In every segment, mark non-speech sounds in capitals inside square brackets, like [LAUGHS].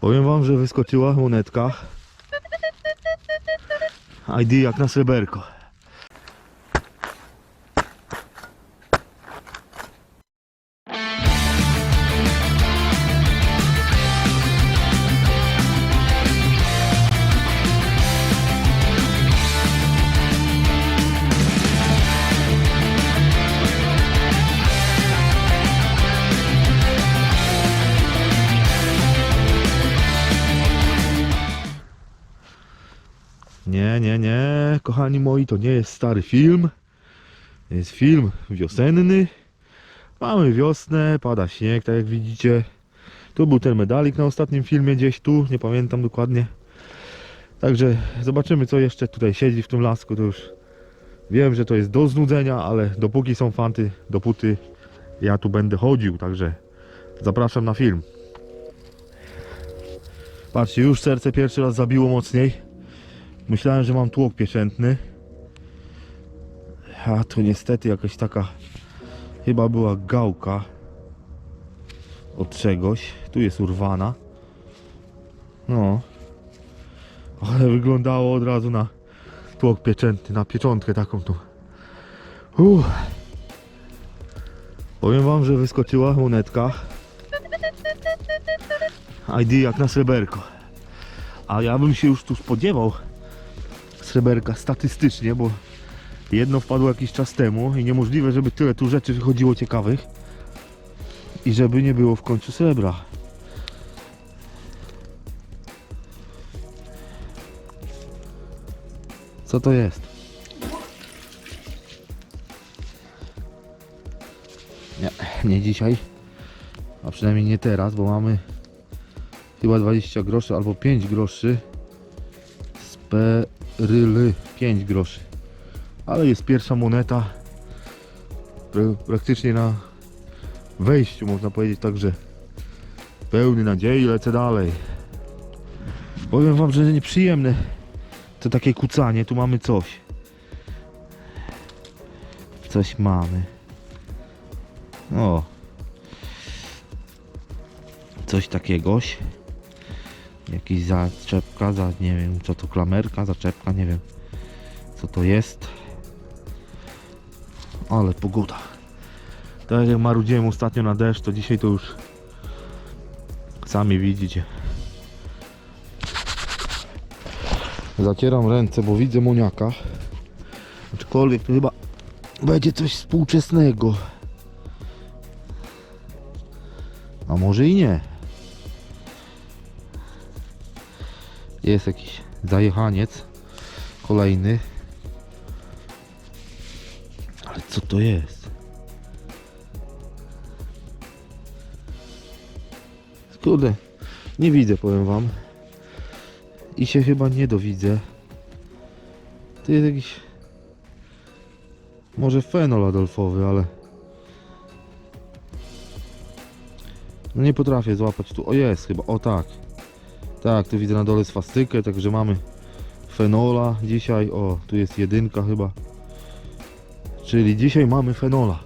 Powiem wam, że wyskoczyła monetka. ID jak na sreberko. Nie, nie, nie, kochani moi, to nie jest stary film. To jest film wiosenny. Mamy wiosnę, pada śnieg, tak jak widzicie. Tu był ten medalik na ostatnim filmie, gdzieś tu, nie pamiętam dokładnie. Także zobaczymy, co jeszcze tutaj siedzi w tym lasku. To już wiem, że to jest do znudzenia, ale dopóki są fanty, dopóty ja tu będę chodził. Także zapraszam na film. Patrzcie, już serce pierwszy raz zabiło mocniej. Myślałem, że mam tłok pieczętny. A to niestety jakaś taka chyba była gałka od czegoś. Tu jest urwana. No. Ale wyglądało od razu na tłok pieczętny, na pieczątkę taką tu. Uff. Powiem wam, że wyskoczyła monetka. ID jak na sreberko. A ja bym się już tu spodziewał sreberka statystycznie, bo jedno wpadło jakiś czas temu i niemożliwe, żeby tyle tu rzeczy wychodziło ciekawych i żeby nie było w końcu srebra. Co to jest? Nie, nie dzisiaj. A przynajmniej nie teraz, bo mamy chyba 20 groszy albo 5 groszy z peryly 5 groszy. Ale jest pierwsza moneta pra- praktycznie na wejściu można powiedzieć także pełny nadziei lecę dalej. Powiem wam, że nieprzyjemne to takie kucanie, tu mamy coś. Coś mamy. O. Coś takiegoś. Jakiś zaczepka, za nie wiem co to klamerka, zaczepka, nie wiem co to jest. Ale pogoda. Tak jak marudziłem ostatnio na deszcz, to dzisiaj to już sami widzicie. Zacieram ręce, bo widzę moniaka. Aczkolwiek to chyba będzie coś współczesnego. A może i nie. Jest jakiś zajechaniec. Kolejny. Ale co to jest? Kurde, nie widzę, powiem wam. I się chyba nie dowidzę. To jest jakiś... Może fenol adolfowy, ale... No nie potrafię złapać tu. O jest chyba, o tak. Tak, tu widzę na dole swastykę, także mamy fenola dzisiaj. O, tu jest jedynka chyba. Czyli dzisiaj mamy fenola.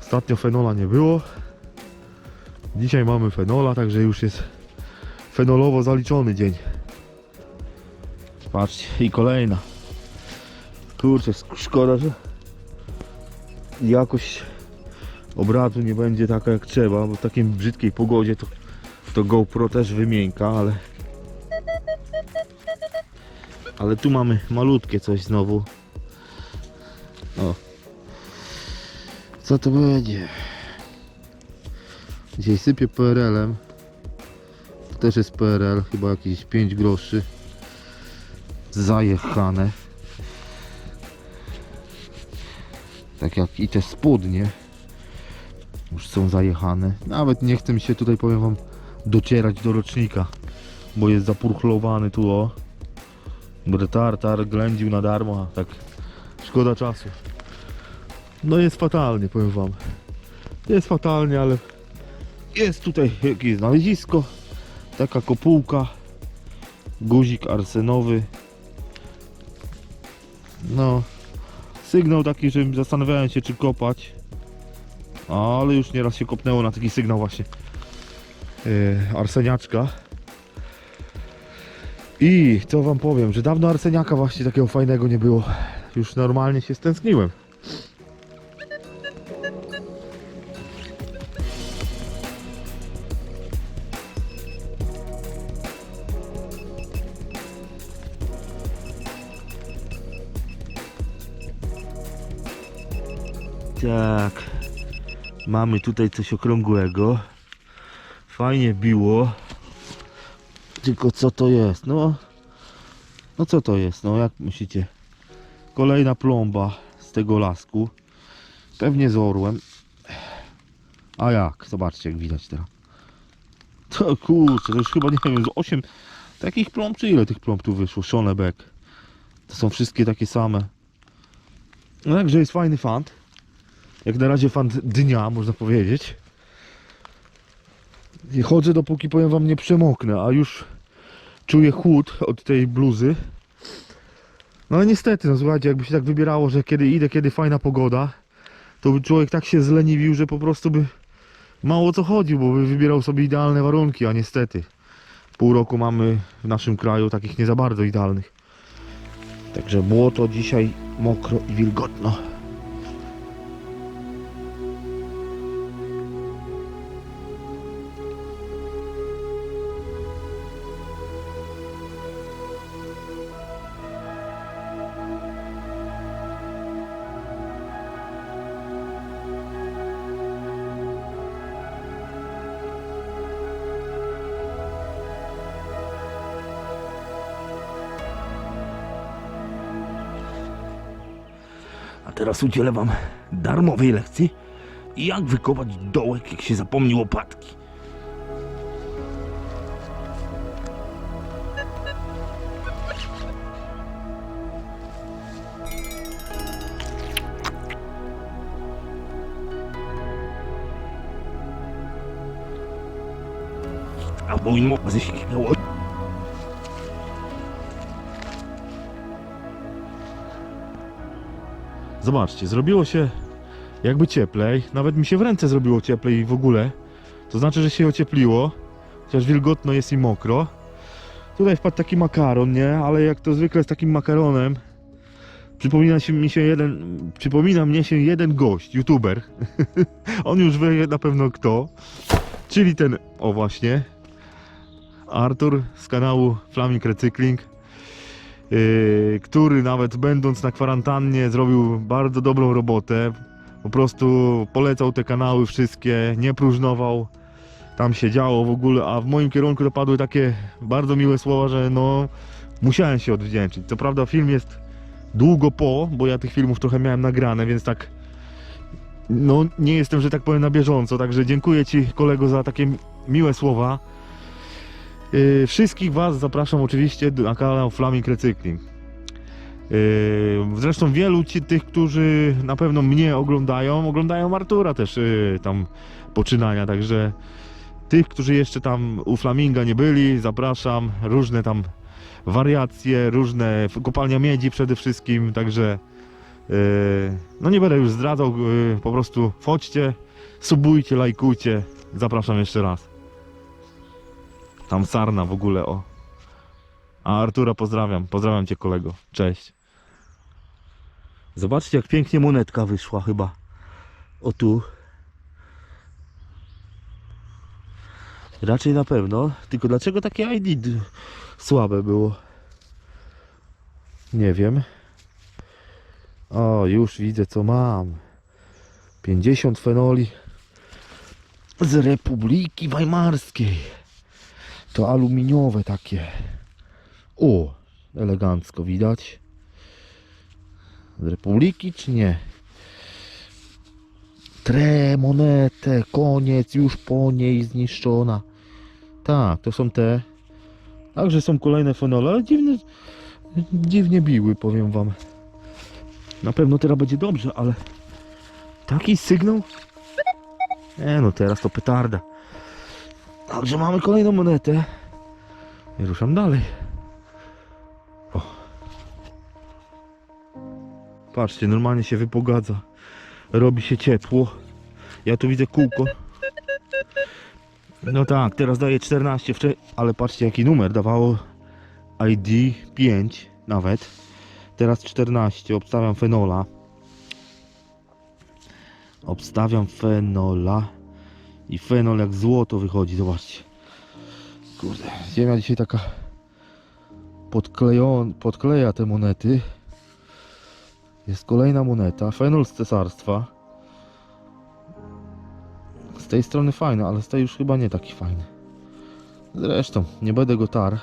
Ostatnio fenola nie było. Dzisiaj mamy fenola, także już jest fenolowo zaliczony dzień. Patrzcie, i kolejna. Kurczę, szkoda, że jakość obrazu nie będzie taka jak trzeba, bo w takiej brzydkiej pogodzie to, to GoPro też wymięka, ale ale tu mamy malutkie coś znowu. O. Co to będzie? Dzisiaj sypię PRL-em. To też jest PRL, chyba jakieś 5 groszy. Zajechane. Tak jak i te spodnie. Już są zajechane. Nawet nie chcę mi się tutaj, powiem wam, docierać do rocznika. Bo jest zapurchlowany tu o. Będę tartar ględził na darmo, tak szkoda czasu. No jest fatalnie, powiem wam. Jest fatalnie, ale jest tutaj jakieś znalezisko. Taka kopułka. Guzik arsenowy. No. Sygnał taki, że zastanawiałem się czy kopać. Ale już nieraz się kopnęło na taki sygnał właśnie. Yy, arseniaczka. I co wam powiem, że dawno arseniaka właśnie takiego fajnego nie było. Już normalnie się stęskniłem. Tak. Mamy tutaj coś okrągłego. Fajnie biło. Tylko co to jest? No. No co to jest? No jak myślicie? Kolejna plomba z tego lasku. Pewnie z orłem. A jak? Zobaczcie jak widać teraz. To kurczę, to już chyba nie wiem, z 8 takich plomb, czy ile tych plomb tu wyszło? Schonebeck. To są wszystkie takie same. No także jest fajny fant. Jak na razie fant dnia, można powiedzieć. I chodzę dopóki powiem wam nie przemoknę, a już czuję chłód od tej bluzy. No ale niestety, no słuchajcie, jakby się tak wybierało, że kiedy idę, kiedy fajna pogoda, to by człowiek tak się zleniwił, że po prostu by mało co chodził, bo by wybierał sobie idealne warunki, a niestety pół roku mamy w naszym kraju takich nie za bardzo idealnych. Także błoto dzisiaj mokro i wilgotno. Teraz udzielę wam darmowej lekcji jak wykopać dołek, jak się zapomni łopatki. A mój mo... Zobaczcie, zrobiło się jakby cieplej. Nawet mi się w ręce zrobiło cieplej w ogóle. To znaczy, że się ociepliło. Chociaż wilgotno jest i mokro. Tutaj wpadł taki makaron, nie? Ale jak to zwykle z takim makaronem przypomina się mi się jeden, przypomina mnie się jeden gość, youtuber. [LAUGHS] On już wie na pewno kto. Czyli ten, o właśnie, Artur z kanału Flaming Recykling. Yy, który nawet będąc na kwarantannie zrobił bardzo dobrą robotę. Po prostu polecał te kanały wszystkie, nie próżnował. Tam się działo w ogóle, a w moim kierunku dopadły takie bardzo miłe słowa, że no musiałem się odwdzięczyć. Co prawda film jest długo po, bo ja tych filmów trochę miałem nagrane, więc tak no nie jestem, że tak powiem na bieżąco, także dziękuję Ci kolego za takie miłe słowa. Yy, wszystkich Was zapraszam oczywiście na kanał Flaming Recykling. Yy, zresztą wielu ci, tych, którzy na pewno mnie oglądają, oglądają Artura też yy, tam poczynania, także tych, którzy jeszcze tam u Flaminga nie byli, zapraszam. Różne tam wariacje, różne kopalnia miedzi przede wszystkim, także no nie będę już zdradzał, po prostu wchodźcie, subujcie, lajkujcie. Zapraszam jeszcze raz. Tam sarna w ogóle, o. A Artura pozdrawiam. Pozdrawiam cię kolego. Cześć. Zobaczcie jak pięknie monetka wyszła chyba. O tu. Raczej na pewno. Tylko dlaczego takie ID słabe było? Nie wiem. O, już widzę co mam. 50 fenoli z Republiki Weimarskiej. To aluminiowe takie. O, elegancko widać. Z Republiki czy nie? Tre, monetę, koniec, już po niej zniszczona. Tak, to są te. Także są kolejne fenole, ale dziwne, dziwnie biły, powiem wam. Na pewno teraz będzie dobrze, ale taki sygnał? Nie no, teraz to petarda. Także mamy kolejną monetę. I ruszam dalej. O. Patrzcie, normalnie się wypogadza. Robi się ciepło. Ja tu widzę kółko. No tak, teraz daje 14, wcze- ale patrzcie jaki numer dawało ID 5 nawet. Teraz 14. Obstawiam fenola. Obstawiam fenola. I fenol jak złoto wychodzi, zobaczcie. Kurde, ziemia dzisiaj taka podklejon, podkleja te monety. Jest kolejna moneta. Fenol z cesarstwa. Z tej strony fajny, ale z tej już chyba nie taki fajny. Zresztą, nie będę go tar.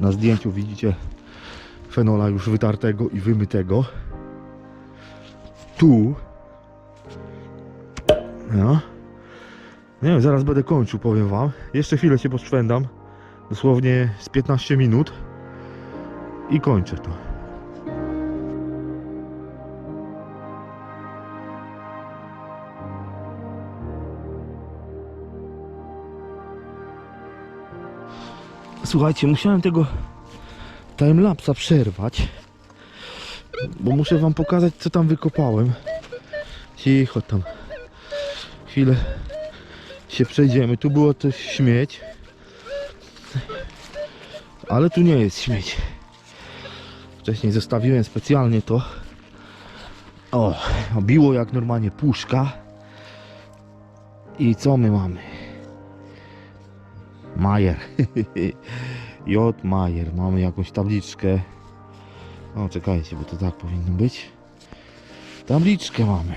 Na zdjęciu widzicie fenola już wytartego i wymytego. Tu. No. Nie wiem, zaraz będę kończył, powiem wam. Jeszcze chwilę się poszwędam. Dosłownie z 15 minut. I kończę to. Słuchajcie, musiałem tego timelapsa przerwać, bo muszę wam pokazać co tam wykopałem. Cicho tam. Chwilę się przejdziemy. Tu było coś śmieć. Ale tu nie jest śmieć. Wcześniej zostawiłem specjalnie to. O, biło jak normalnie puszka. I co my mamy? Majer. [LAUGHS] J. Majer. Mamy jakąś tabliczkę. O, czekajcie, bo to tak powinno być. Tabliczkę mamy.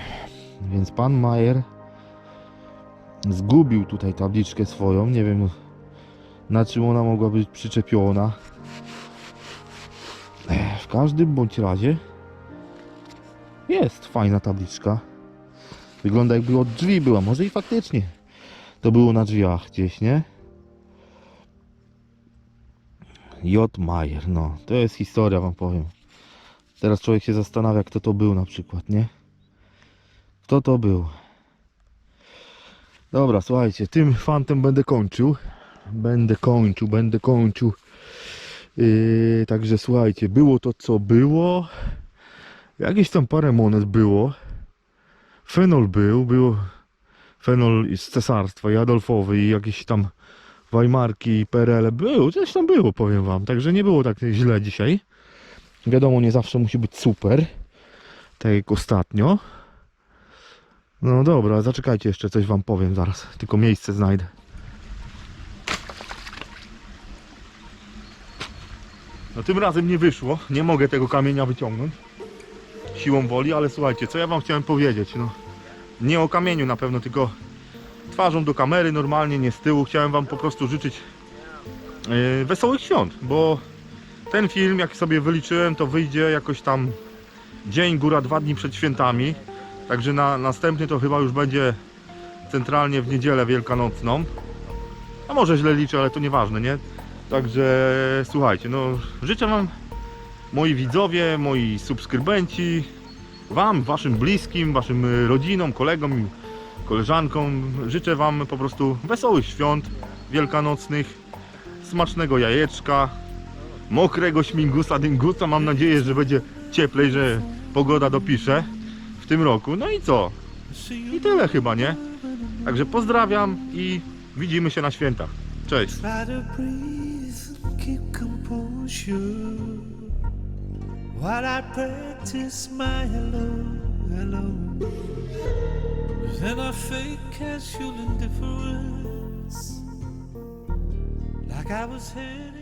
Więc pan Majer zgubił tutaj tabliczkę swoją. Nie wiem na czym ona mogła być przyczepiona. W każdym bądź razie jest fajna tabliczka. Wygląda jakby od drzwi była. Może i faktycznie to było na drzwiach gdzieś, nie? J. Majer, no to jest historia wam powiem. Teraz człowiek się zastanawia kto to był na przykład, nie? Kto to był? Dobra, słuchajcie, tym fantem będę kończył. Będę kończył, będę kończył. Yy, także słuchajcie, było to co było. Jakieś tam parę monet było. Fenol był, był fenol z cesarstwa i Adolfowy i jakieś tam Weimarki i PRL był, coś tam było powiem wam, także nie było tak źle dzisiaj. Wiadomo, nie zawsze musi być super, tak jak ostatnio. No dobra, zaczekajcie jeszcze, coś wam powiem zaraz, tylko miejsce znajdę. No tym razem nie wyszło, nie mogę tego kamienia wyciągnąć siłą woli, ale słuchajcie, co ja wam chciałem powiedzieć, no nie o kamieniu na pewno, tylko twarzą do kamery, normalnie, nie z tyłu. Chciałem Wam po prostu życzyć yy, wesołych świąt, bo ten film, jak sobie wyliczyłem, to wyjdzie jakoś tam dzień, góra, dwa dni przed świętami. Także na następny to chyba już będzie centralnie w niedzielę wielkanocną. A może źle liczę, ale to nieważne, nie? Także słuchajcie, no życzę Wam, moi widzowie, moi subskrybenci, Wam, Waszym bliskim, Waszym rodzinom, kolegom koleżankom. Życzę Wam po prostu wesołych świąt wielkanocnych, smacznego jajeczka, mokrego śmigusa, dyngusa. Mam nadzieję, że będzie cieplej, że pogoda dopisze w tym roku. No i co? I tyle chyba, nie? Także pozdrawiam i widzimy się na świętach. Cześć! Then I fake casual indifference, like I was heading.